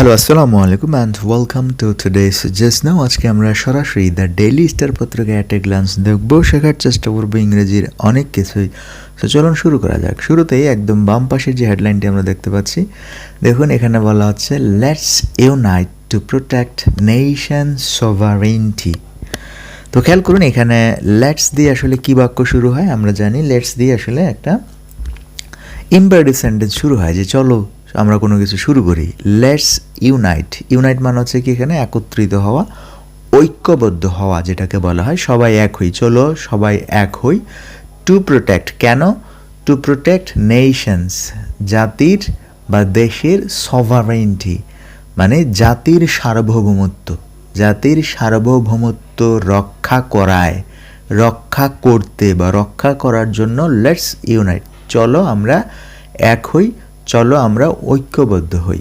Hello আসসালামু আলাইকুম and welcome to today's just now আজকে আমরা সরাসরি দ্য ডেইলি স্টার পত্রিকা অ্যাট এ গ্লান্স দেখব। শেখার চেষ্টা করব ইংরেজির অনেক কিছুই। তো চলুন শুরু করা যাক। শুরুতেই একদম বাম পাশের যে হেডলাইনটি আমরা দেখতে পাচ্ছি, দেখুন, এখানে বলা হচ্ছে let's unite to protect nation sovereignty তো খেয়াল করুন, এখানে লেটস দিয়ে আসলে কী বাক্য শুরু হয়, আমরা জানি লেটস দিয়ে আসলে একটা ইম্পারেটিভ সেন্টেন্স শুরু হয় যে, চলো আমরা কোনো কিছু শুরু করি। লেটস ইউনাইট ইউনাইট মানে হচ্ছে কি এখানে একত্রিত হওয়া, ঐক্যবদ্ধ হওয়া যেটাকে বলা হয়। সবাই এক হই, চলো সবাই এক হই। টু প্রোটেক্ট কেন? টু প্রোটেক্ট নেশনস জাতির বা দেশের সভারেন্টি মানে জাতির সার্বভৌমত্ব। জাতির সার্বভৌমত্ব রক্ষা করায়, রক্ষা করতে বা রক্ষা করার জন্য লেটস ইউনাইট চলো আমরা এক হই চলো আমরা ঐক্যবদ্ধ হই।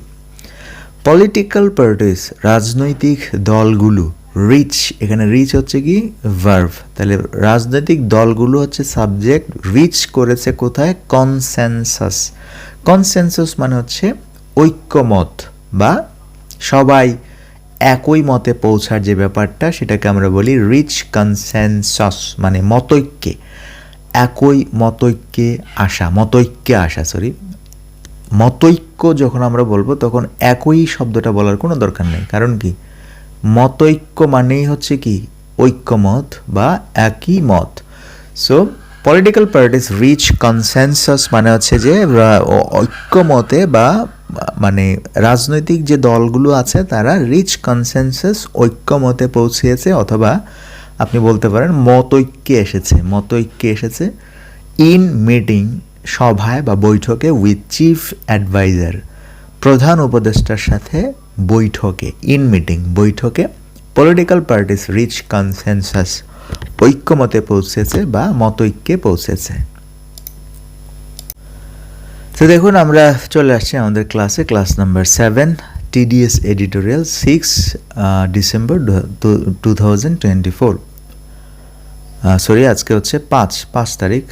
পলিটিক্যাল পার্টিস রাজনৈতিক দলগুলো রিচ এখানে রিচ হচ্ছে কি? ভার্ভ তাহলে রাজনৈতিক দলগুলো হচ্ছে সাবজেক্ট রিচ করেছে কোথায়? কনসেনসাস কনসেনসাস মানে হচ্ছে ঐক্যমত বা সবাই একই মতে পৌঁছার যে ব্যাপারটা, সেটাকে আমরা বলি রিচ কনসেনসাস মানে মতৈক্যে। একই মতৈক্যে আসা মতৈক্যে আসা সরি মতৈক্য যখন আমরা বলব, তখন একই শব্দটা বলার কোনো দরকার নেই। কারণ কি? মতৈক্য মানেই হচ্ছে কি? ঐক্যমত বা একই মত। So political parties reach consensus মানে হচ্ছে যে ঐক্যমতে বা মানে রাজনৈতিক যে দলগুলো আছে, তারা রিচ কনসেনসাস ঐক্যমতে পৌঁছিয়েছে অথবা আপনি বলতে পারেন মতৈক্যে এসেছে। মতৈক্যে এসেছে ইন মিটিং সভায় বা বৈঠকে উইথ চিফ অ্যাডভাইজার প্রধান উপদেষ্টার সাথে বৈঠকে ইন মিটিং বৈঠকে পলিটিক্যাল পার্টিস রিচ কনসেনসাস ঐক্যমতে পৌঁছেছে বা মতৈক্যে পৌঁছেছে। তো দেখুন, আমরা চলে আসছি আমাদের ক্লাসে class number seven TDS editorial six December two thousand twenty four sorry আজকে হচ্ছে পাঁচ পাঁচ তারিখ।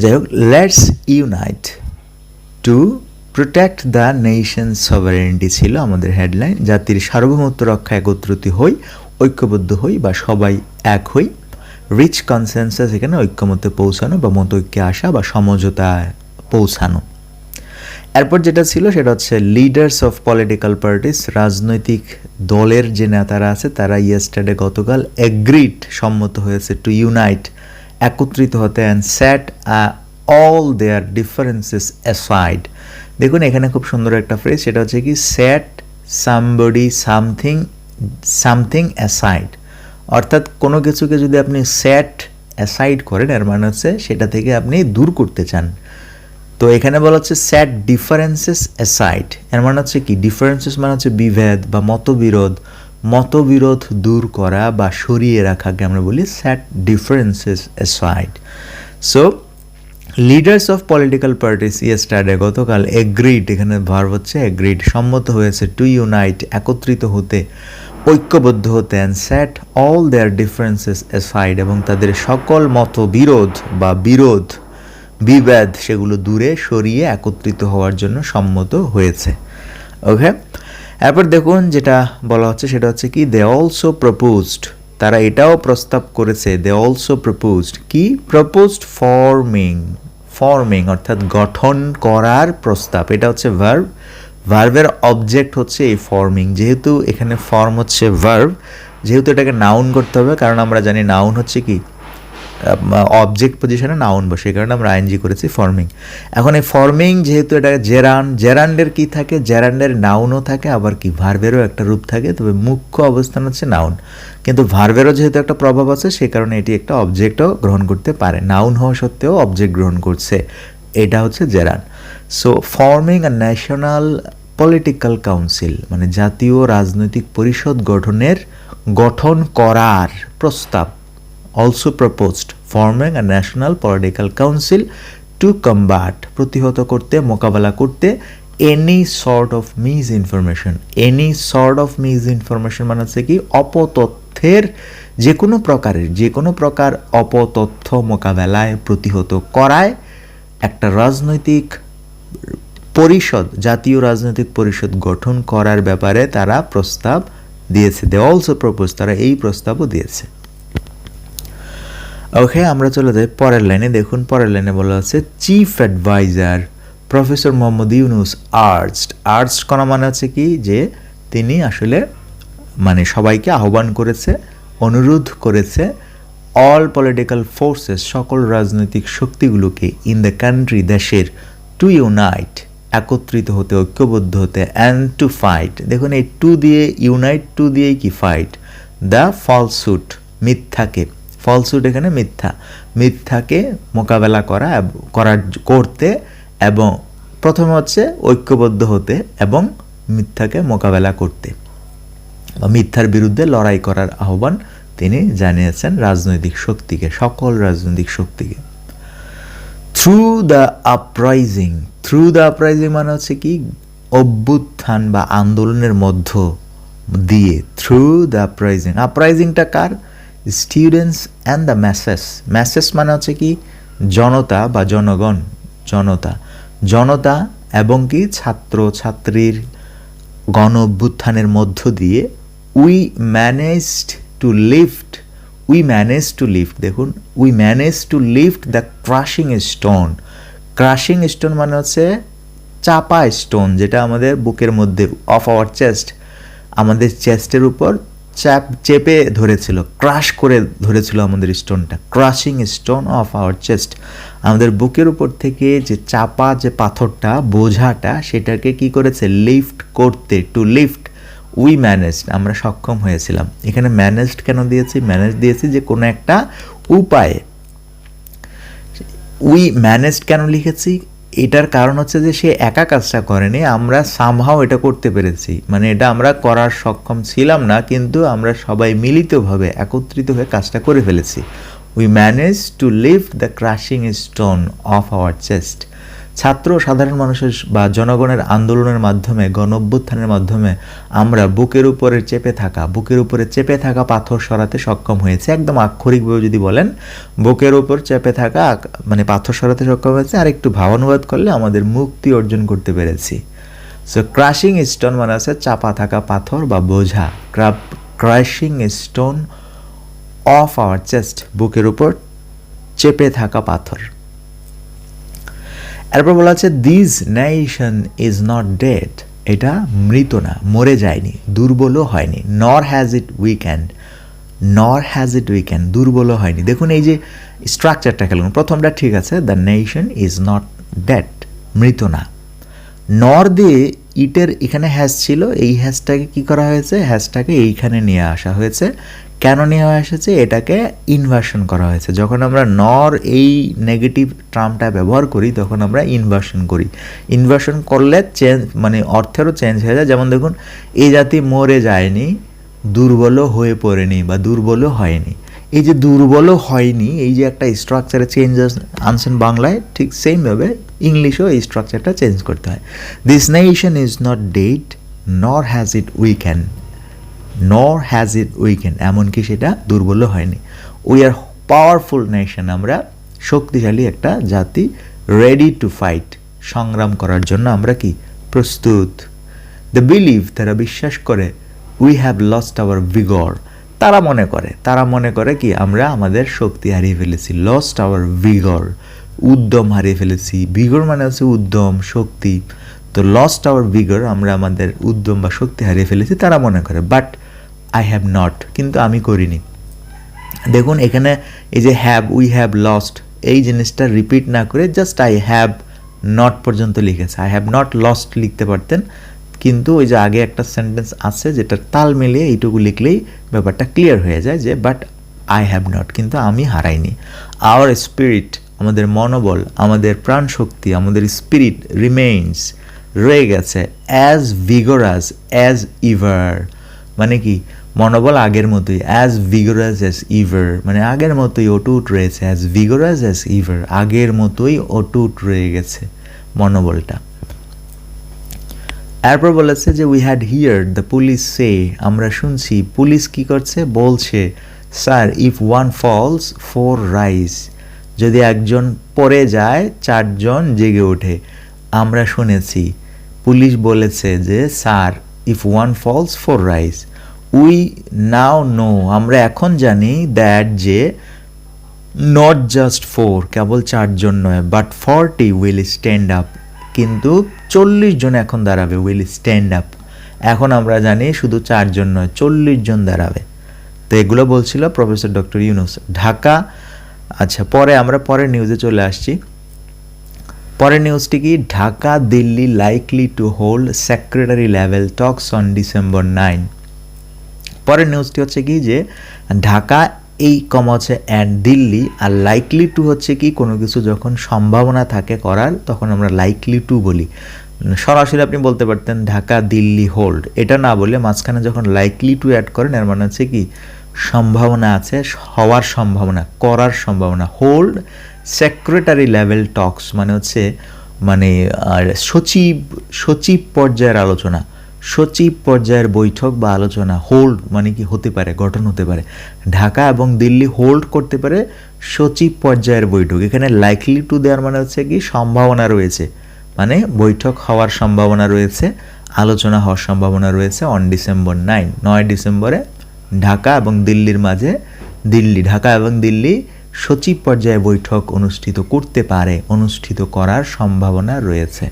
যাই হোক let's unite to protect the nation sovereignty ছিল আমাদের হেডলাইন জাতির সার্বভৌমত্ব রক্ষা একত্রিত হই, ঐক্যবদ্ধ হই বা সবাই এক হই রিচ কনসেন্সাস এখানে ঐক্যমতে পৌঁছানো বা মতৈক্যে আসা বা সমঝোতায় পৌঁছানো। এরপর যেটা ছিল সেটা হচ্ছে লিডার্স অফ পলিটিক্যাল পার্টিস রাজনৈতিক দলের যে নেতারা আছে, তারা ইয়েস্টারডে গতকাল এগ্রিড সম্মত হয়েছে টু ইউনাইট একত্রিত হতে and set all their differences aside দেখুন, এখানে খুব সুন্দর একটা ফ্রেজ সেটা হচ্ছে কি set somebody something something aside অর্থাৎ কোনো কিছুকে যদি আপনি স্যাট অ্যাসাইড করেন, এর মানে হচ্ছে সেটা থেকে আপনি দূর করতে চান। তো এখানে বলা হচ্ছে স্যাট ডিফারেন্সেস অ্যাসাইড এর মানে হচ্ছে কি ডিফারেন্সেস মানে হচ্ছে বিভেদ বা মতবিরোধ। মতবিরোধ দূর করা বা সরিয়ে রাখাকে আমরা বলি set differences aside so leaders of political parties yesterday গতকাল এগ্রিড এখানে ভার হচ্ছে এগ্রিড সম্মত হয়েছে টু ইউনাইট একত্রিত হতে, ঐক্যবদ্ধ হতে and set all their differences aside এবং তাদের সকল মতবিরোধ বা বিরোধ, বিভেদ, সেগুলো দূরে সরিয়ে একত্রিত হওয়ার জন্য সম্মত হয়েছে। ওকে এরপর দেখুন যেটা বলা হচ্ছে, সেটা হচ্ছে কি? দে অলসো প্রপোজড তারা এটাও প্রস্তাব করেছে দে অলসো প্রপোজড কি? প্রপোজড ফর্মিং ফর্মিং অর্থাৎ গঠন করার প্রস্তাব। এটা হচ্ছে ভার্ভ ভার্ভের অবজেক্ট হচ্ছে এই ফর্মিং যেহেতু এখানে ফর্ম হচ্ছে ভার্ভ যেহেতু এটাকে নাউন করতে হবে, কারণ আমরা জানি নাউন হচ্ছে কি? অবজেক্ট পজিশনে নাউন বসে, এই কারণে আমরা আইনজি করেছি ফর্মিং এখন এই ফর্মিং যেহেতু এটা জেরান জেরান্ডের কি থাকে? জেরান্ডের নাউনও থাকে, আবার কি? ভার্ভেরও একটা রূপ থাকে, তবে মুখ্য অবস্থান হচ্ছে নাউন কিন্তু ভার্ভেরও যেহেতু একটা প্রভাব আছে সেই কারণে এটি একটা অবজেক্টও গ্রহণ করতে পারে। নাউন হওয়া সত্ত্বেও অবজেক্ট গ্রহণ করছে। এটা হচ্ছে gerund so forming a national political council মানে জাতীয় রাজনৈতিক পরিষদ গঠনের, গঠন করার প্রস্তাব। Also proposed forming a national political council to combat প্রতিহত করতে, মোকাবেলা করতে any sort of misinformation any sort of misinformation মানে হচ্ছে কি, অপতথ্যের যে কোনো প্রকারের যে কোনো প্রকার অপতথ্য মোকাবেলায় প্রতিহত করায় একটা রাজনৈতিক পরিষদ, জাতীয় রাজনৈতিক পরিষদ গঠন করার ব্যাপারে তারা প্রস্তাব দিয়েছে। দে অলসো প্রপোজ তারা এই প্রস্তাবও দিয়েছে। ওকে আমরা চলে যাই পরের লাইনে। দেখুন, পরের লাইনে বলা হচ্ছে chief adviser professor Mohammad Yunus urges arts করা মানে হচ্ছে কি? যে তিনি আসলে মানে সবাইকে আহ্বান করেছে, অনুরোধ করেছে অল পলিটিক্যাল ফোর্সেস সকল রাজনৈতিক শক্তিগুলোকে ইন দ্য কান্ট্রি দেশের টু ইউনাইট একত্রিত হতে, ঐক্যবদ্ধ হতে অ্যান্ড টু ফাইট দেখুন, এই টু দিয়ে ইউনাইট টু দিয়েই কি ফাইট দ্য ফলসুট মিথ্যাকে ফলসুট এখানে মিথ্যা। মিথ্যাকে মোকাবেলা করা করার করতে এবং প্রথমে হচ্ছে ঐক্যবদ্ধ হতে এবং মিথ্যাকে মোকাবেলা করতে। বা মিথ্যার বিরুদ্ধে লড়াই করার আহ্বান তিনি জানিয়েছেন রাজনৈতিক শক্তিকে, সকল রাজনৈতিক শক্তিকে। Through the uprising through the uprising মানে হচ্ছে কি? অভ্যুত্থান বা আন্দোলনের মধ্য দিয়ে থ্রু দ্য আপরাইজিং আপরাইজিংটা কার? Students and the masses masses মানে হচ্ছে কি? জনতা বা জনগণ, জনতা। জনতা এবং কি? ছাত্র, ছাত্রীর গণ অভ্যুত্থানের মধ্য দিয়ে we managed to lift we manage to lift দেখুন we manage to lift the crushing stone crushing stone মানে হচ্ছে চাপা স্টোন যেটা আমাদের বুকের মধ্যে অফ আওয়ার চেস্ট আমাদের চেস্টের উপর চাপ চেপে ধরেছিল ক্রাশ করে ধরেছিল আমাদের স্টোনটা crushing stone of our chest আমাদের বুকের উপর থেকে যে চাপা যে পাথরটা, বোঝাটা, সেটাকে কি করেছে? লিফট করতে টু লিফট উই ম্যানেজড আমরা সক্ষম হয়েছিলাম। এখানে ম্যানেজড কেন দিয়েছি? ম্যানেজ দিয়েছি যে কোনো একটা উপায়ে। উই ম্যানেজড কেন লিখেছি? এটার কারণ হচ্ছে যে সে একা কাজটা করেনি, আমরা সামহাও এটা করতে পেরেছি। মানে এটা আমরা করার সক্ষম ছিলাম না, কিন্তু আমরা সবাই মিলিতভাবে একত্রিত হয়ে কাজটা করে ফেলেছি। We manage to lift the crushing stone of our chest ছাত্র সাধারণ মানুষের বা জনগণের আন্দোলনের মাধ্যমে গণ অভ্যুত্থানের মাধ্যমে আমরা বুকের উপরে চেপে থাকা, বুকের উপরে চেপে থাকা পাথর সরাতে সক্ষম হয়েছে। একদম আক্ষরিকভাবে যদি বলেন, বুকের উপর চেপে থাকা মানে পাথর সরাতে সক্ষম হয়েছে। আর একটু ভাবানুবাদ করলে আমাদের মুক্তি অর্জন করতে পেরেছি। সো ক্রাশিং স্টোন মানে আছে চাপা থাকা পাথর বা বোঝা। Crap crushing stone of our chest বুকের উপর চেপে থাকা পাথর। এরপর বলা হচ্ছে this nation is not dead এটা মৃত না, মরে যায়নি, দুর্বলও হয়নি নর হ্যাজ ইট উইক্যান্ড নর হ্যাজ ইট উইক্যান্ড দুর্বলও হয়নি। দেখুন এই যে স্ট্রাকচারটা খেলুন। প্রথমটা ঠিক আছে the nation is not dead মৃত না নর দিয়ে ইটের এখানে হ্যাশ ছিল, এই হ্যাশটাকে কি করা হয়েছে? হ্যাশটাকে এইখানে নিয়ে আসা হয়েছে। কেন নিয়ে এসেছে? এটাকে ইনভার্সন করা হয়েছে। যখন আমরা নর এই নেগেটিভ টার্মটা ব্যবহার করি, তখন আমরা ইনভার্সন করি। ইনভার্সন করলে চেঞ্জ মানে অর্থেরও চেঞ্জ হয়ে যায়। যেমন দেখুন, এই জাতি মরে যায়নি, দুর্বলও হয়ে পড়েনি বা দুর্বলও হয়নি। এই যে দুর্বলও হয়নি, এই যে একটা স্ট্রাকচারে চেঞ্জ আনছেন বাংলায়, ঠিক সেমভাবে ইংলিশেও এই স্ট্রাকচারটা চেঞ্জ করতে হয়। This nation is not dead nor has it weaken nor has it weekend এমনকি সেটা দুর্বলও হয়নি। উই আর পাওয়ারফুল নেশন আমরা শক্তিশালী একটা জাতি রেডি টু ফাইট সংগ্রাম করার জন্য আমরা কি? প্রস্তুত। দ্য বিলিভ তারা বিশ্বাস করে we have lost our vigour তারা মনে করে, তারা মনে করে কি, আমরা আমাদের শক্তি হারিয়ে ফেলেছি লস্ট আওয়ার ভিগর উদ্যম হারিয়ে ফেলেছি। ভিগর মানে হচ্ছে উদ্যম, শক্তি। তো লস্ট আওয়ার ভিগর আমরা আমাদের উদ্যম বা শক্তি হারিয়ে ফেলেছি তারা মনে করে। বাট আই হ্যাভ নট কিন্তু আমি করিনি। দেখুন, এখানে এই যে হ্যাভ উই হ্যাভ লস্ট এই জিনিসটা রিপিট না করে জাস্ট আই হ্যাভ নট পর্যন্ত লিখেছে। আই হ্যাভ নট লস্ট লিখতে পারতেন, কিন্তু ওই যে আগে একটা সেন্টেন্স আছে যেটা তাল মিলিয়ে এইটুকু লিখলেই ব্যাপারটা ক্লিয়ার হয়ে যায় যে বাট আই হ্যাভ নট কিন্তু আমি হারাইনি। আওয়ার স্পিরিট আমাদের মনোবল, আমাদের প্রাণ শক্তি আমাদের স্পিরিট রিমেইনস রয়ে গেছে অ্যাজ ভিগোরাস অ্যাজ ইভার মানে কি? মনোবল আগের মতোই অ্যাজ ভিগোরাস অ্যাজ ইভার মানে আগের মতোই অটুট রয়েছে অ্যাজ ভিগোরাস অ্যাজ ইভার আগের মতোই অটুট রয়ে গেছে মনোবলটা। এরপর বলেছে যে we had hear the police সে আমরা শুনছি পুলিশ কি করছে? বলছে sir if one falls four rise যদি একজন পড়ে যায়, চারজন জেগে ওঠে। আমরা শুনেছি, পুলিশ বলেছে যে, sir if one falls four rise we now know আমরা এখন জানি দ্যাট যে নট জাস্ট ফোর কেবল চারজন নয় but forty will stand up কিন্তু চল্লিশ জন এখন দাঁড়াবে উইল স্ট্যান্ড আপ এখন আমরা জানি শুধু চারজন নয়, চল্লিশ জন দাঁড়াবে। তো এগুলো বলছিল প্রফেসর ডক্টর ইউনুস। ঢাকা আচ্ছা পরে আমরা পরের নিউজে চলে আসছি। পরের নিউজটি কি? Dhaka, Delhi likely to hold secretary level talks on December nine পরের নিউজটি হচ্ছে কি যে, ঢাকা, এই কম হচ্ছে অ্যান্ড দিল্লি, আর লাইকলি টু হচ্ছে কি? কোনো কিছু যখন সম্ভাবনা থাকে করার, তখন আমরা লাইকলি টু বলি। সরাসরি আপনি বলতে পারতেন, ঢাকা, দিল্লি হোল্ড এটা না বলে মাঝখানে যখন লাইকলি টু অ্যাড করেন, এর মানে হচ্ছে কি সম্ভাবনা আছে, হওয়ার সম্ভাবনা, করার সম্ভাবনা। হোল্ড সেক্রেটারি লেভেল টক্স মানে হচ্ছে মানে আর সচিব সচিব পর্যায়ের আলোচনা। সচিব পর্যায়ের বৈঠক বা আলোচনা হোল্ড মানে কি হতে পারে, গঠন হতে পারে। ঢাকা এবং দিল্লি হোল্ড করতে পারে সচিব পর্যায়ের বৈঠক। এখানে লাইকলি টু দেওয়ার মানে হচ্ছে কি, সম্ভাবনা রয়েছে। মানে বৈঠক হওয়ার সম্ভাবনা রয়েছে, আলোচনা হওয়ার সম্ভাবনা রয়েছে অন ডিসেম্বর নাইন নয় ডিসেম্বরে ঢাকা এবং দিল্লির মাঝে দিল্লি, ঢাকা এবং দিল্লি সচিব পর্যায়ে বৈঠক অনুষ্ঠিত করতে পারে, অনুষ্ঠিত করার সম্ভাবনা রয়েছে।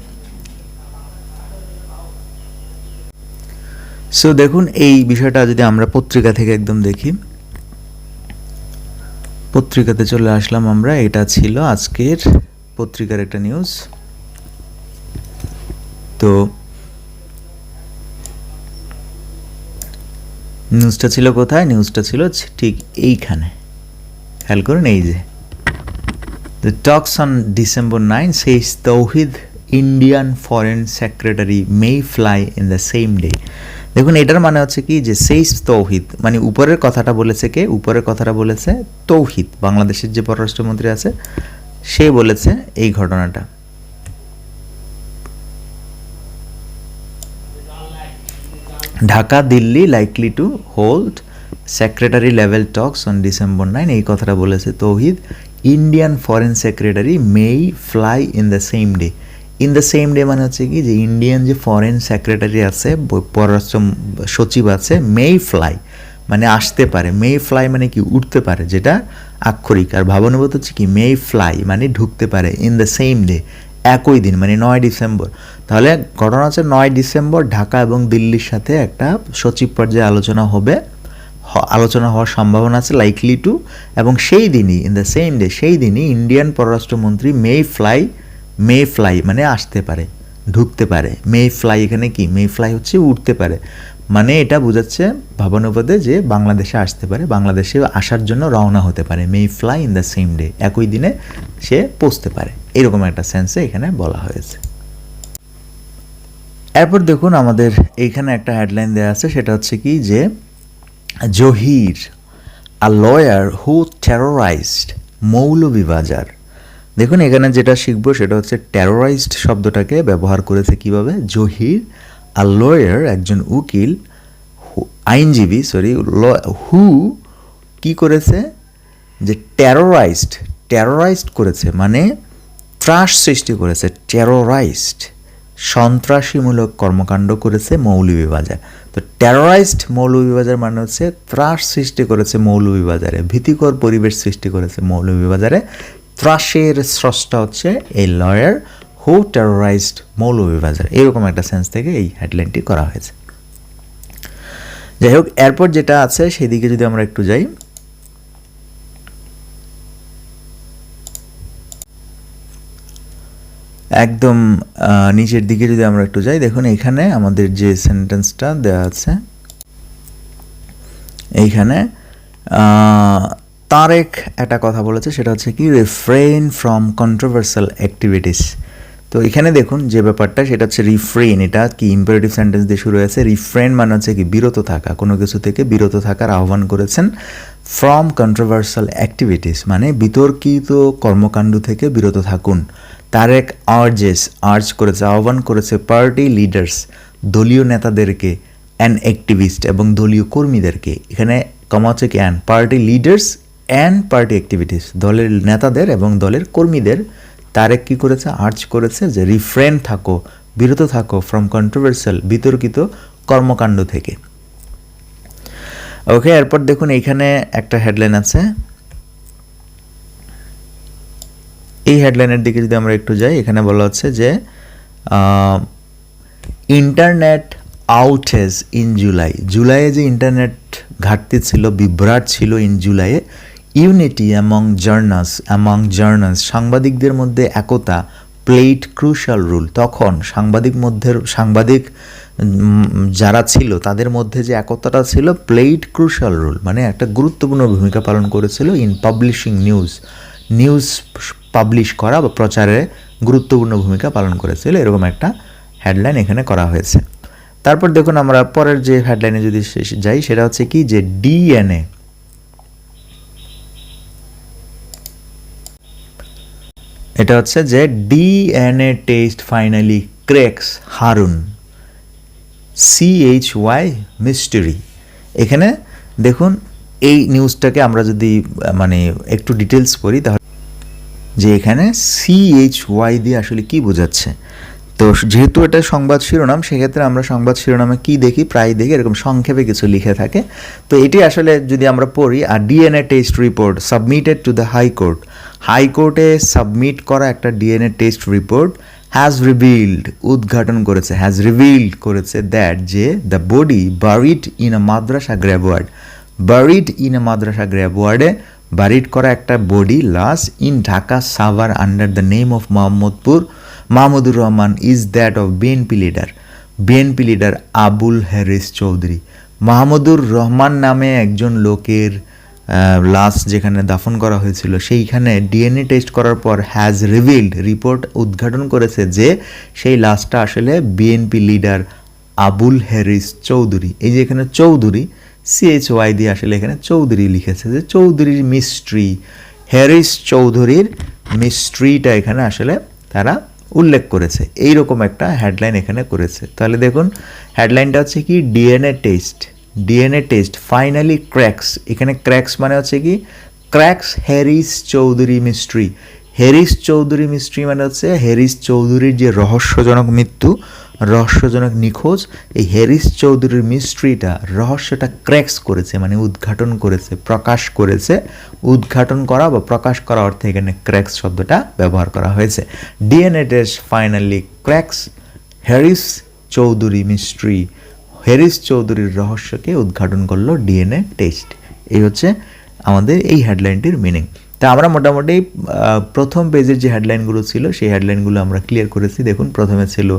সো দেখুন, এই বিষয়টা যদি আমরা পত্রিকা থেকে একদম দেখি। পত্রিকাতে চলে আসলাম আমরা, এটা ছিল আজকের পত্রিকার একটা নিউজ তো নিউজটা ছিল কোথায়? নিউজটা ছিল ঠিক এইখানে। খেয়াল করুন এই যে। The talks on December nine says Touhid Indian foreign secretary may fly in the same day দেখুন, এটার মানে হচ্ছে কি যে সেইস তৌহিদ মানে উপরের কথাটা বলেছে কে? উপরের কথাটা বলেছে তৌহিদ বাংলাদেশের যে পররাষ্ট্রমন্ত্রী আছে, সে বলেছে এই ঘটনাটা। Dhaka, Delhi likely to hold secretary level talks on December nine এই কথাটা বলেছে Touhid. Indian foreign secretary may fly in the same day in the same day মানে হচ্ছে কি যে ইন্ডিয়ান যে ফরেন সেক্রেটারি আছে পররাষ্ট্র সচিব আছে মেই ফ্লাই মানে আসতে পারে। মেই ফ্লাই মানে কি? উঠতে পারে, যেটা আক্ষরিক। আর ভাবানুভূত হচ্ছে কি মেই ফ্লাই মানে ঢুকতে পারে ইন দ্য সেম ডে একই দিন মানে নয় ডিসেম্বর। তাহলে ঘটনা হচ্ছে নয় ডিসেম্বর ঢাকা এবং দিল্লির সাথে একটা সচিব পর্যায়ে আলোচনা হবে আলোচনা হওয়ার সম্ভাবনা আছে লাইকলি টু এবং সেই দিনই ইন দ্য সেম ডে সেই দিনই ইন্ডিয়ান পররাষ্ট্রমন্ত্রী মে ফ্লাই মে ফ্লাই মানে আসতে পারে, ঢুকতে পারে। মে ফ্লাই এখানে কি? মে ফ্লাই হচ্ছে উঠতে পারে। মানে এটা বোঝাচ্ছে ভাবানুপদে যে বাংলাদেশে আসতে পারে, বাংলাদেশে আসার জন্য রওনা হতে পারে may fly in the same day একই দিনে সে পৌঁছতে পারে। এরকম একটা সেন্সে এখানে বলা হয়েছে। এরপর দেখুন আমাদের এইখানে একটা হেডলাইন দেওয়া আছে, সেটা হচ্ছে কি যে Zahir a lawyer who terrorised Moulvibazar. দেখুন এখানে যেটা শিখব সেটা হচ্ছে টেরোরাইজড শব্দটাকে ব্যবহার করেছে কীভাবে? জহির আ লয়ার একজন উকিল আইনজীবী সরি হু কি করেছে? যে টেরোরাইজড টেরোরাইজড করেছে মানে ত্রাস সৃষ্টি করেছে টেরোরাইজড সন্ত্রাসীমূলক কর্মকাণ্ড করেছে মৌলভীবাজার। তো টেরোরাইজড মৌলভীবাজার মানে হচ্ছে ত্রাস সৃষ্টি করেছে মৌলভীবাজারে, ভীতিকর পরিবেশ সৃষ্টি করেছে মৌলভীবাজারে। ত্রাসের স্রষ্টা হচ্ছে এই লয়ার হু টেরোরাইজড মৌলভীবাজার এরকম একটা সেন্স থেকে এই হেডলাইনটি করা হয়েছে। যাই হোক এরপর যেটা আছে, সেদিকে যদি আমরা একটু যাই। একদম নিচের দিকে যদি আমরা একটু যাই, দেখুন এখানে আমাদের যে সেন্টেন্সটা দেওয়া আছে, এইখানে তারেক একটা কথা বলেছে, সেটা হচ্ছে কি রিফ্রেন ফ্রম কন্ট্রোভার্সাল অ্যাক্টিভিটিস তো এখানে দেখুন যে ব্যাপারটা, সেটা হচ্ছে রিফ্রেন এটা কি ইম্পারেটিভ সেন্টেন্স দিয়ে শুরু হয়েছে? রিফ্রেন মানে হচ্ছে কি বিরত থাকা, কোনো কিছু থেকে বিরত থাকার আহ্বান করেছেন ফ্রম কন্ট্রোভার্সাল অ্যাক্টিভিটিস মানে বিতর্কিত কর্মকাণ্ড থেকে বিরত থাকুন। তারেক আর্জেস আর্জ করেছে, আহ্বান করেছে পার্টি লিডার্স দলীয় নেতাদেরকে অ্যান অ্যাক্টিভিস্ট এবং দলীয় কর্মীদেরকে। এখানে কমা হচ্ছে কি an party leaders and party activities দলের নেতাদের এবং দলের কর্মীদের তারেক কি করেছে? আর্চ করেছে যে রিফ্রেন থাকো, বিরত থাকো ফ্রম কন্ট্রোভার্সাল বিতর্কিত কর্মকাণ্ড থেকে। ওকে এরপর দেখুন এইখানে একটা হেডলাইন আছে। এই হেডলাইনের দিকে যদি আমরা একটু যাই, এখানে বলা হচ্ছে যে ইন্টারনেট আউটেজ ইন জুলাই জুলাইয়ে যে ইন্টারনেট ঘাটতি ছিল, বিভ্রাট ছিল ইন জুলাইয়ে unity among journos among journos সাংবাদিকদের মধ্যে একতা প্লেট ক্রুশাল রুল তখন সাংবাদিক মধ্যে সাংবাদিক যারা ছিল, তাদের মধ্যে যে একতাটা ছিল প্লেট ক্রুশাল রুল মানে একটা গুরুত্বপূর্ণ ভূমিকা পালন করেছিল in publishing news news publish করা বা প্রচারে গুরুত্বপূর্ণ ভূমিকা পালন করেছিল, এরকম একটা হেডলাইন এখানে করা হয়েছে। তারপর দেখুন আমরা পরের যে হেডলাইনে যদি যাই, সেটা হচ্ছে কি? যে ডিএনএ এটা হচ্ছে যে DNA test finally cracks Harun CH Y mystery এখানে দেখুন, এই নিউজটাকে আমরা যদি মানে একটু ডিটেলস করি তাহলে যে এখানে সিএইচ ওয়াই দিয়ে আসলে কি বোঝাচ্ছে? তো যেহেতু এটা সংবাদ শিরোনাম, সেক্ষেত্রে আমরা সংবাদ শিরোনামে কি দেখি? প্রায় দেখি, এরকম সংক্ষেপে কিছু লিখে থাকে। তো এটি আসলে যদি আমরা পড়ি আর DNA test report submitted to the high court হাইকোর্টে সাবমিট করা একটা DNA test report has revealed উদ্ঘাটন করেছে হ্যাজ রিভিল্ড করেছে দ্যাট যে the body buried in a madrasa graveyard buried in a madrasa গ্র্যাবওয়ার্ডে buried করা একটা বডি লাশ in Dhaka Savar under the name of Mohammadpur Mahmudur Rahman is that of BNP leader BNP leader Abul Haris Chowdhury. Mahmudur Rahman নামে একজন লোকের লাশ যেখানে দাফন করা হয়েছিল, সেইখানে ডিএনএ টেস্ট করার পর হ্যাজ রিভিল্ড রিপোর্ট উদ্ঘাটন করেছে যে সেই লাশটা আসলে BNP leader Abul Harris Chowdhury. এই যে এখানে চৌধুরী সিএইচ ওয়াই দিয়ে আসলে এখানে চৌধুরী লিখেছে যে চৌধুরীর মিস্ট্রি, হ্যারিস চৌধুরীর মিস্ট্রিটা এখানে আসলে তারা উল্লেখ করেছে। এই রকম একটা হেডলাইন এখানে করেছে। তাহলে দেখুন হেডলাইনটা হচ্ছে কি? DNA test DNA test finally cracks এখানে ক্র্যাক্স মানে হচ্ছে কি? Cracks Haris Chowdhury mystery Haris Chowdhury mystery মানে হচ্ছে হ্যারিস চৌধুরীর যে রহস্যজনক মৃত্যু, রহস্যজনক নিখোঁজ, এই হ্যারিস চৌধুরীর মিস্ট্রিটা রহস্যটা ক্র্যাক্স করেছে মানে উদ্ঘাটন করেছে, প্রকাশ করেছে। উদ্ঘাটন করা বা প্রকাশ করা অর্থে এখানে ক্র্যাক্স শব্দটা ব্যবহার করা হয়েছে। DNA test finally cracks Haris Chowdhury mystery Haris চৌধুরীর রহস্যকে উদ্ঘাটন করল ডিএনএ টেস্ট। এই হচ্ছে আমাদের এই হেডলাইনটির মিনিং তা আমরা মোটামুটি প্রথম পেজের যে হেডলাইনগুলো ছিল, সেই হেডলাইনগুলো আমরা ক্লিয়ার করেছি। দেখুন, প্রথমে ছিল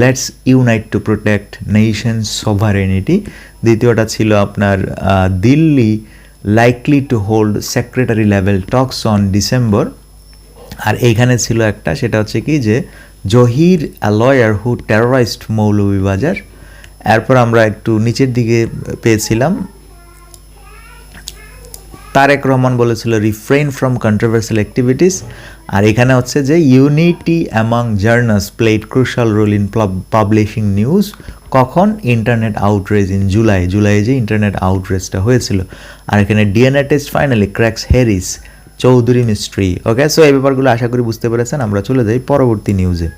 let's unite to protect nation sovereignty দ্বিতীয়টা ছিল আপনার Delhi likely to hold secretary level talks on December আর এইখানে ছিল একটা, সেটা হচ্ছে কি যে Zahir lawyer who terrorised Moulvibazar এরপর আমরা একটু নিচের দিকে পেয়েছিলাম তারেক রহমান বলেছিল রিফ্রেইন ফ্রম কন্ট্রোভার্সিয়াল অ্যাক্টিভিটিস আর এখানে হচ্ছে যে unity among journos played crucial role in publishing news কখন? Internet outrage in July July যে ইন্টারনেট আউটরেজটা হয়েছিল। আর এখানে DNA test finally cracks Haris Chowdhury mystery okay so এই ব্যাপারগুলো আশা করি বুঝতে পেরেছেন। আমরা চলে যাই পরবর্তী নিউজে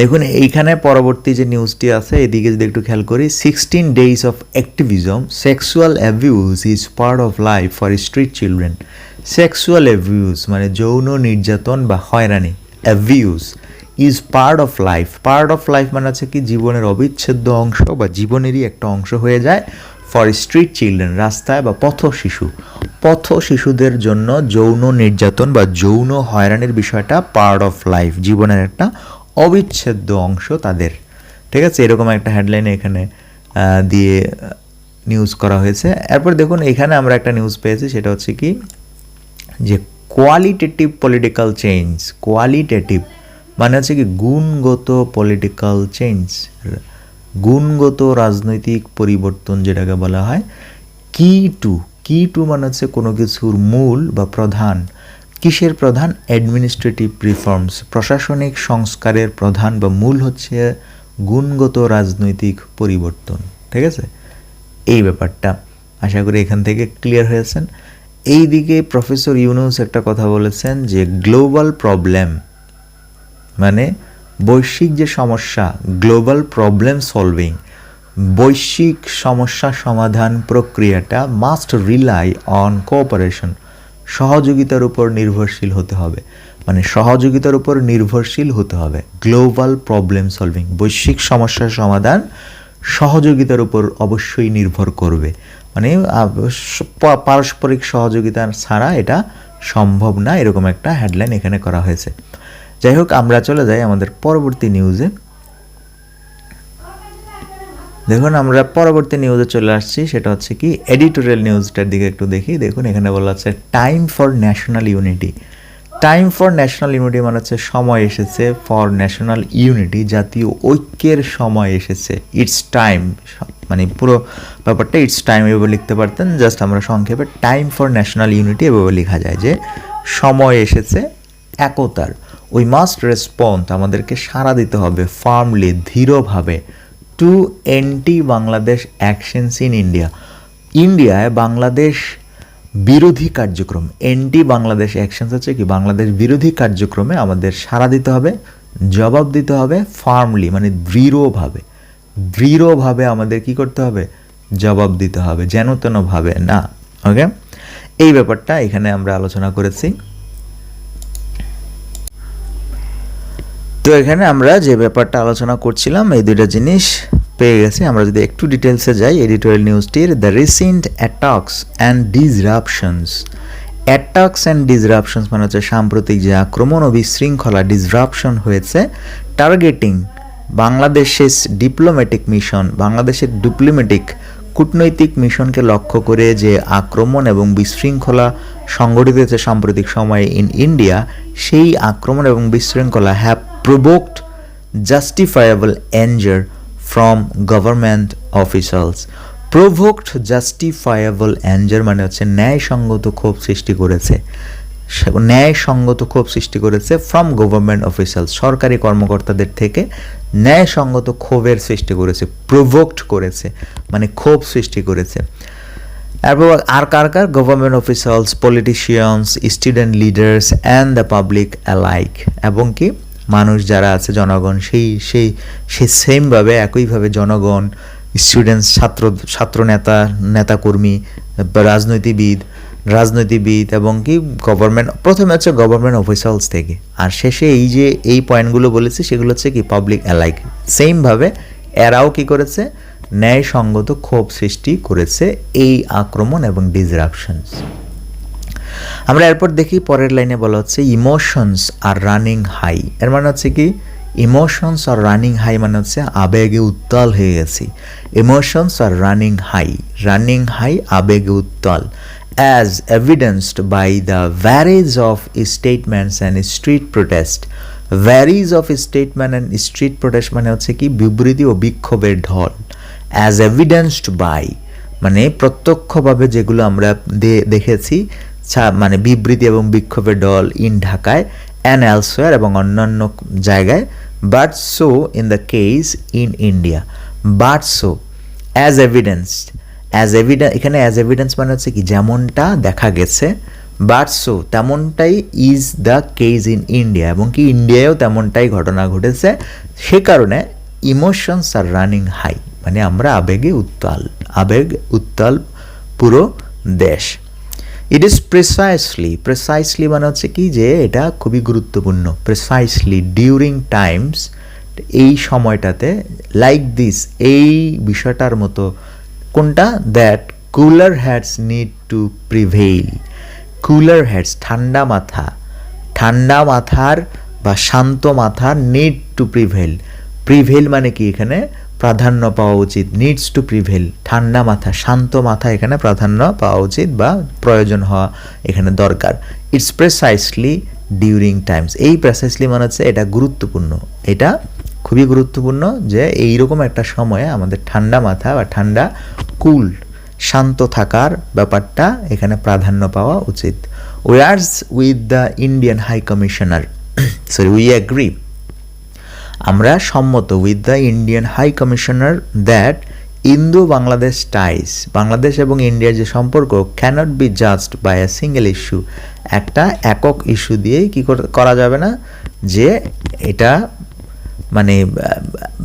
দেখুন, এইখানে পরবর্তী যে নিউজটি আছে, এদিকে যদি একটু খেয়াল করি sixteen days of activism sexual abuse is part of life for street children sexual abuse মানে যৌন নির্যাতন বা হয়রানি abuse is part of life part of life মানে হচ্ছে কি, জীবনের অবিচ্ছেদ্য অংশ বা জীবনেরই একটা অংশ হয়ে যায় ফর স্ট্রিট চিলড্রেন রাস্তায় বা পথ শিশু। পথ শিশুদের জন্য যৌন নির্যাতন বা যৌন হয়রানির বিষয়টা পার্ট অফ লাইফ জীবনের একটা অবিচ্ছেদ্য অংশ তাদের। ঠিক আছে? এরকম একটা হেডলাইন এখানে দিয়ে নিউজ করা হয়েছে। এরপর দেখুন, এখানে আমরা একটা নিউজ পেয়েছি, সেটা হচ্ছে কি? যে কোয়ালিটেটিভ পলিটিক্যাল চেঞ্জ কোয়ালিটেটিভ মানে হচ্ছে কি গুণগত পলিটিক্যাল চেঞ্জ গুণগত রাজনৈতিক পরিবর্তন যেটাকে বলা হয় কি টু কি টু মানে হচ্ছে কোনো কিছুর মূল বা প্রধান। কিসের প্রধান? অ্যাডমিনিস্ট্রেটিভ রিফর্মস প্রশাসনিক সংস্কারের প্রধান বা মূল হচ্ছে গুণগত রাজনৈতিক পরিবর্তন, ঠিক আছে? এই ব্যাপারটা আশা করি এখান থেকে ক্লিয়ার হয়েছেন। এইদিকে প্রফেসর ইউনুস একটা কথা বলেছেন যে গ্লোবাল প্রবলেম মানে বৈশ্বিক যে সমস্যা গ্লোবাল প্রবলেম সলভিং বৈশ্বিক সমস্যা সমাধান প্রক্রিয়াটা মাস্ট রিলাই অন কোঅপারেশন সহযোগিতার উপর নির্ভরশীল হতে হবে। মানে সহযোগিতার উপর নির্ভরশীল হতে হবে। গ্লোবাল প্রবলেম সলভিং বৈশ্বিক সমস্যার সমাধান সহযোগিতার উপর অবশ্যই নির্ভর করবে। মানে পারস্পরিক সহযোগিতা ছাড়া এটা সম্ভব না, এরকম একটা হেডলাইন এখানে করা হয়েছে। যাই হোক, আমরা চলে যাই আমাদের পরবর্তী নিউজে দেখুন, আমরা পরবর্তী নিউজে চলে আসছি। সেটা হচ্ছে কি এডিটোরিয়াল নিউজটার দিকে একটু দেখি। দেখুন, এখানে বলা হচ্ছে time for national unity time for national unity মানে হচ্ছে, সময় এসেছে ফর ন্যাশনাল ইউনিটি জাতীয় ঐক্যের সময় এসেছে। ইটস টাইম মানে পুরো ব্যাপারটা ইটস টাইম এভাবে লিখতে পারতেন। জাস্ট আমরা সংক্ষেপে টাইম ফর ন্যাশনাল ইউনিটি এভাবে লেখা যায় যে, সময় এসেছে একতার। উই মাস্ট রেসপন্ড আমাদেরকে সাড়া দিতে হবে firmly ধীরভাবে to anti Bangladesh actions in India. ইন্ডিয়ায় বাংলাদেশ বিরোধী কার্যক্রম। এন্টি বাংলাদেশ অ্যাকশনস হচ্ছে কি? বাংলাদেশ বিরোধী কার্যক্রমে আমাদের সাড়া দিতে হবে, জবাব দিতে হবে ফার্মলি মানে দৃঢ়ভাবে। দৃঢ়ভাবে আমাদের কি করতে হবে? জবাব দিতে হবে, যেন তেনভাবে না। ওকে? এই ব্যাপারটা এখানে আমরা আলোচনা করেছি। তো এখানে আমরা যে ব্যাপারটা আলোচনা করছিলাম, এই দুইটা জিনিস পেয়ে গেছি। আমরা যদি একটু ডিটেলসে যাই editorial নিউজটির the recent attacks and disruptions attacks and disruptions মানে হচ্ছে সাম্প্রতিক যে আক্রমণ ও বিশৃঙ্খলা ডিসরাপশন হয়েছে টার্গেটিং বাংলাদেশের ডিপ্লোম্যাটিক মিশন বাংলাদেশের ডিপ্লোম্যাটিক কূটনৈতিক মিশনকে লক্ষ্য করে যে আক্রমণ এবং বিশৃঙ্খলা সংঘটিত হয়েছে সাম্প্রতিক সময়ে ইন ইন্ডিয়া সেই আক্রমণ এবং বিশৃঙ্খলা have provoked justifiable anger from government officials provoked justifiable anger মানে হচ্ছে ন্যায়সঙ্গত ক্ষোভ সৃষ্টি করেছে। ন্যায়সঙ্গত ক্ষোভ সৃষ্টি করেছে ফ্রম গভর্নমেন্ট অফিসাল সরকারি কর্মকর্তাদের থেকে ন্যায়সঙ্গত ক্ষোভের সৃষ্টি করেছে প্রভোক্ট করেছে মানে ক্ষোভ সৃষ্টি করেছে। এরপর আর কার কার? Government officials politicians student leaders and the public alike এবং কি? মানুষ যারা আছে, জনগণ, সেই সেই সে সেমভাবে একইভাবে জনগণ স্টুডেন্টস ছাত্র ছাত্র নেতা নেতাকর্মী, রাজনীতিবিদ রাজনীতিবিদ এবং কি গভর্নমেন্ট প্রথমে হচ্ছে গভর্নমেন্ট অফিসালস থেকে। আর শেষে এই যে এই পয়েন্টগুলো বলেছি, সেগুলো হচ্ছে কি পাবলিক অ্যালাইক সেমভাবে এরাও কি করেছে? ন্যায়সঙ্গত ক্ষোভ সৃষ্টি করেছে এই আক্রমণ এবং ডিসরাপশনস আমরা এরপর দেখি, পরের লাইনে বলা হচ্ছে ইমোশনস আর রানিং হাই এর মানে হচ্ছে কি ইমোশনস আর রানিং হাই মানে হচ্ছে আবেগে উত্তাল হয়ে গেছি। Emotions are running high running high আবেগে উত্তাল। As evidenced by the barrage of statements and street protest barrage of statement and street protest মানে হচ্ছে কি, বিবৃতি ও বিক্ষোভের ঢল। অ্যাজ এভিডেন্সড বাই মানে প্রত্যক্ষভাবে যেগুলো আমরা দেখেছি মানে বিবৃতি এবং বিক্ষোভের দল ইন ঢাকায় অ্যান্ড এলসওয়ার এবং অন্যান্য জায়গায় but so in the case in India but so as evidence as evidence এখানে অ্যাজ এভিডেন্স মানে হচ্ছে কি, যেমনটা দেখা গেছে বাট সো তেমনটাই is the case in India এবং কি ইন্ডিয়ায়ও তেমনটাই ঘটনা ঘটেছে, সে কারণে ইমোশনস আর রানিং হাই মানে আমরা আবেগে উত্তাল, আবেগ উত্তাল পুরো দেশ। ইট ইজ প্রিসাইসলি প্রিসাইসলি মানে হচ্ছে কি যে এটা খুবই গুরুত্বপূর্ণ প্রিসাইসলি ডিউরিং টাইমস এই সময়টাতে লাইক দিস এই বিষয়টার মতো কোনটা? That cooler heads need to prevail cooler heads ঠান্ডা মাথা। ঠান্ডা মাথার বা শান্ত মাথার নিড টু প্রিভেল প্রিভেল মানে কি এখানে? প্রাধান্য পাওয়া উচিত। নিডস টু প্রিভেল ঠান্ডা মাথা, শান্ত মাথা এখানে প্রাধান্য পাওয়া উচিত বা প্রয়োজন হওয়া এখানে দরকার। ইটস প্রেসাইসলি ডিউরিং টাইমস এই প্রেসাইসলি মানে হচ্ছে এটা গুরুত্বপূর্ণ। এটা খুবই গুরুত্বপূর্ণ যে এইরকম একটা সময়ে আমাদের ঠান্ডা মাথা বা ঠান্ডা কুল শান্ত থাকার ব্যাপারটা এখানে প্রাধান্য পাওয়া উচিত। Ours with the Indian high commissioner sorry we agree আমরা সম্মত with the Indian high commissioner that Indo Bangladesh ties Bangladesh এবং ইন্ডিয়ার যে সম্পর্ক cannot be just by a single issue একটা একক ইস্যু দিয়েই কী করা যাবে না যে এটা মানে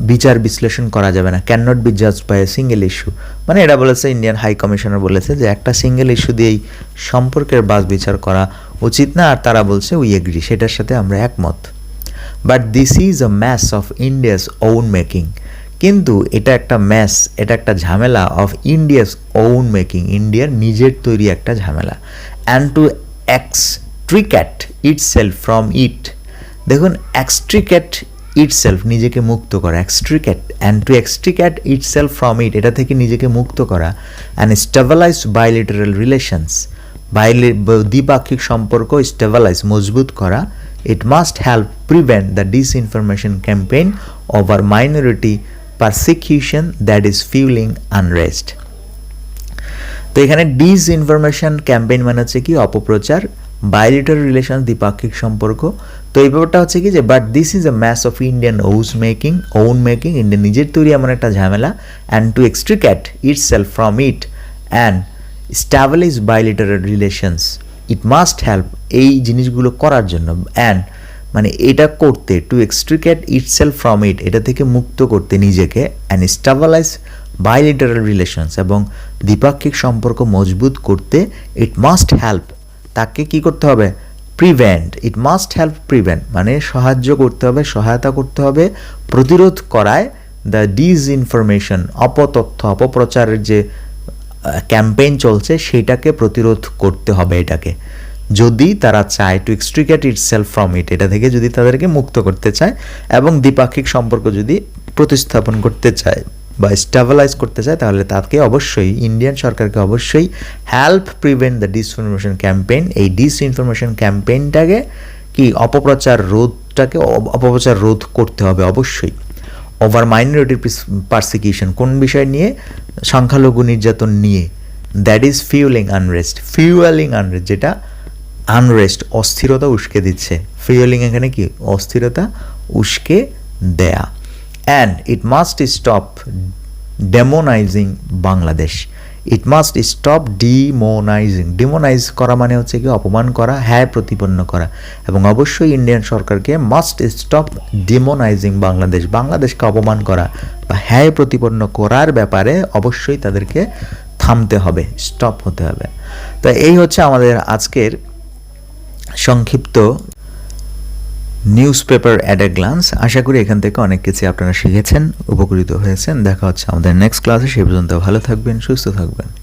বিচার বিশ্লেষণ করা যাবে না। Can not be judged by a single issue মানে এটা বলেছে ইন্ডিয়ান হাই কমিশনার বলেছে যে, একটা সিঙ্গেল ইস্যু দিয়েই সম্পর্কের বাস বিচার করা উচিত না, আর তারা বলছে উই এগ্রি সেটার সাথে আমরা একমত। But this is a mess of India's own making কিন্তু এটা একটা ম্যাস এটা একটা ঝামেলা অফ ইন্ডিয়াস ওন মেকিং ইন্ডিয়ার নিজের তৈরি একটা ঝামেলা। And to extricate it self from it দেখুন এক্সট্রিক্যাট ইট সেলফ নিজেকে মুক্ত করা extricate and to extricate it self from it এটা থেকে নিজেকে মুক্ত করা অ্যান্ড স্টেবলাইজ বাইলিটারাল রিলেশনস বাইলে দ্বিপাক্ষিক সম্পর্ক স্টেবলাইজ মজবুত করা it must help prevent the disinformation campaign over minority persecution that is fuelling unrest তো এখানে ডিসইনফরমেশন ক্যাম্পেইন মানে হচ্ছে কি? অপপ্রচার বায়োলিটার রিলেশন দ্বিপাক্ষিক সম্পর্ক। তো এই ব্যাপারটা হচ্ছে কি যে but this is a mess of Indian owes making own making Indian নিজের তৈরি এমন একটা ঝামেলা and to extricate it self from it and establish bilateral relations it must help এই জিনিসগুলো করার জন্য। অ্যান্ড মানে এটা করতে to extricate itself from it এটা থেকে মুক্ত করতে নিজেকে অ্যান্ড স্টাবলাইজ বাইলিটারাল রিলেশনস এবং দ্বিপাক্ষিক সম্পর্ক মজবুত করতে ইট মাস্ট হেল্প তাকে কি করতে হবে? Prevent it must help prevent মানে সাহায্য করতে হবে, সহায়তা করতে হবে, প্রতিরোধ করায় দ্য ডিজ ইনফরমেশন অপতথ্য, অপপ্রচারের যে ক্যাম্পেইন চলছে, সেটাকে প্রতিরোধ করতে হবে এটাকে। যদি তারা চায় to extricate it self from it এটা থেকে যদি তাদেরকে মুক্ত করতে চায় এবং দ্বিপাক্ষিক সম্পর্ক যদি প্রতিস্থাপন করতে চায়। বা স্টেবলাইজ করতে চায়, তাহলে তাকে অবশ্যই ইন্ডিয়ান সরকারকে অবশ্যই help prevent the disinformation campaign এই ডিসইনফরমেশন ক্যাম্পেইনটাকে কি, অপপ্রচার রোধটাকে অপপ্রচার রোধ করতে হবে অবশ্যই। ওভার মাইনরিটি পারসিকিউশন কোন বিষয় নিয়ে? সংখ্যালঘু নির্যাতন নিয়ে। That is fueling unrest fueling unrest যেটা আনরেস্ট অস্থিরতা উস্কে দিচ্ছে। ফিউয়েলিং এখানে কি? অস্থিরতা উস্কে দেয়া। And it must stop demonising Bangladesh it must stop demonising demonise করা মানে হচ্ছে কি অপমান করা, হ্যায় প্রতিপন্ন করা। এবং অবশ্যই ইন্ডিয়ান সরকারকে মাস্ট স্টপ ডিমোনাইজিং বাংলাদেশ বাংলাদেশকে অপমান করা বা হ্যায় প্রতিপন্ন করার ব্যাপারে অবশ্যই তাদেরকে থামতে হবে স্টপ হতে হবে। তো এই হচ্ছে আমাদের আজকের সংক্ষিপ্ত news paper at a glance আশা করি এখান থেকে অনেক কিছু আপনারা শিখেছেন, উপকৃত হয়েছেন। দেখা হচ্ছে আমাদের নেক্সট ক্লাসে সে পর্যন্ত ভালো থাকবেন, সুস্থ থাকবেন।